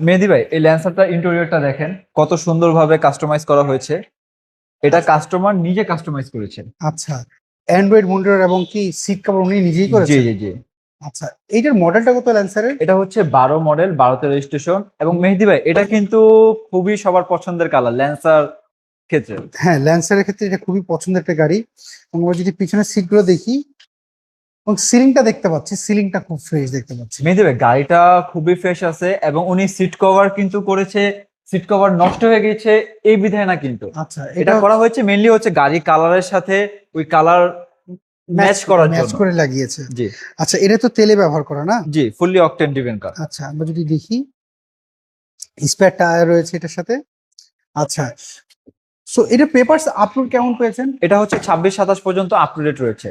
মেহেদি ভাই এই ল্যান্সারটা ইন্টেরিয়রটা দেখেন কত সুন্দরভাবে কাস্টমাইজ করা হয়েছে। এটা কাস্টমার নিজে কাস্টমাইজ করেছেন। আচ্ছা অ্যান্ড্রয়েড মনিটর এবং কি সিট কভার উনি নিজেই করেছেন? জি জি। জি আচ্ছা এইটার মডেলটা কত ল্যান্সারের? এটা হচ্ছে বারো মডেল বারোতে রেজিস্ট্রেশন এবং মেহেদি ভাই এটা কিন্তু খুবই সবার পছন্দের কালার ল্যান্সার ক্ষেত্রে। হ্যাঁ ল্যান্সারের ক্ষেত্রে এটা খুবই পছন্দের একটা গাড়ি। এবং আমরা যদি পিছনের সিটগুলো দেখি এবং সিলিংটা দেখতে পাচ্ছি সিলিংটা খুব ফ্রেশ দেখতে পাচ্ছি। ভাই গাড়িটা খুবই ফ্রেশ আছে এবং উনি সিট কভার কিন্তু করেছে সিট কভার নষ্ট হয়ে গেছে এই বিধায় না কিন্তু। আচ্ছা এটা করা হয়েছে মেনলি হচ্ছে গাড়ি কালারের সাথে ওই কালার ম্যাচ করার ম্যাচ করে লাগিয়েছে। জি। আচ্ছা এটা তো তেলে ব্যবহার করা না? জি ফুললি অকটেন ডিভেন কার আচ্ছা আমরা যদি দেখি স্পেয়ার টায়ার রয়েছে এটার সাথে। আচ্ছা সো এটা পেপারস আপলোড কেমন পেয়েছেন? এটা হচ্ছে ছাব্বিশ সাতাশ পর্যন্ত আপ টু রয়েছে।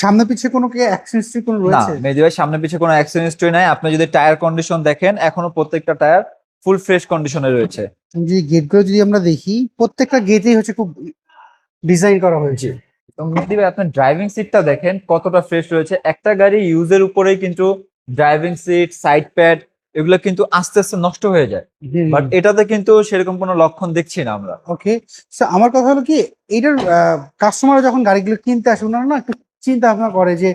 সামনে পিছে কোনো কি অ্যাক্সিডেন্ট কোনো না রয়েছে? মেহেদি ভাই সামনে পিছে কোনো অ্যাক্সিডেন্ট হিস্ট্রি নাই। আপনি যদি টায়ার কন্ডিশন দেখেন এখনও প্রত্যেকটা টায়ার ফুল ফ্রেশ কন্ডিশনে রয়েছে। যদি গেটগুলো যদি আমরা দেখি প্রত্যেকটা গেটেই হচ্ছে খুব ডিজাইন করা হয়েছে। এবং মেহেদি ভাই আপনার ড্রাইভিং সিটটা দেখেন কতটা ফ্রেশ রয়েছে। একটা গাড়ি ইউজের উপরেই কিন্তু ড্রাইভিং সিট সাইড প্যাড এগুলো কিন্তু আস্তে আস্তে নষ্ট হয়ে যায়। বাট এটাতে কিন্তু সেরকম কোনো লক্ষণ দেখছি না আমরা। ওকে আমার কথা হলো কি এটার কাস্টমার যখন গাড়িগুলো কিনতে আসে ওনারা না একটু চিন্তা ভাবনা করে যে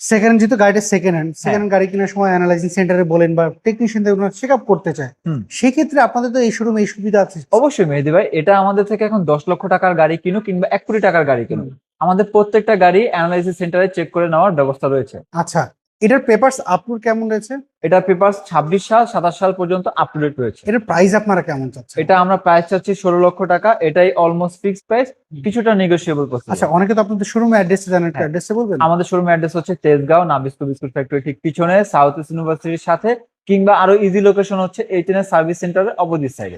সেকেন্ড হ্যান্ড যেহেতু গাড়িটা সেকেন্ড হ্যান্ড হ্যাঁ। সেকেন্ড হ্যান্ড গাড়ি কেনার সময় অ্যানালাইজিং সেন্টারে বলেন বা টেকনিশিয়ানদের চেক আপ করতে চায়। সেক্ষেত্রে আপনাদের তো এই শোরুমে এই সুবিধা আছে। অবশ্যই মেহেদি ভাই এটা আমাদের থেকে এখন দশ লক্ষ টাকার গাড়ি কিনো কিংবা এক কোটি টাকার গাড়ি কিনো আমাদের প্রত্যেকটা গাড়ি অ্যানালাইসিস সেন্টারে চেক করে নেওয়ার ব্যবস্থা রয়েছে। আচ্ছা। এটার পেপারস আপলোড কেমন রয়েছে? এটার পেপার ছাব্বিশ সাল সাতাশ সাল পর্যন্ত আপ টু ডেট রয়েছে। এটার প্রাইস আপনারা কেমন চাচ্ছেন? এটা আমরা প্রাইস চাচ্ছি ষোলো লক্ষ টাকা এটাই অলমোস্ট ফিক্স প্রাইস কিছুটা নেগোসিয়েবল করছে আচ্ছা অনেকে তো আপনাদের শোরুম অ্যাড্রেস জানেন একটু। অ্যাড্রেসটা বলবেন? আমাদের শোরুম অ্যাড্রেস হচ্ছে তেজগাঁও নাবিস্কো বিস্কুট ফ্যাক্টরি ঠিক পিছনে সাউথ ইস্ট ইউনিভার্সিটির সাথে কিংবা আরও ইজি লোকেশন হচ্ছে এইটেনের সার্ভিস সেন্টারের অপোজিট সাইডে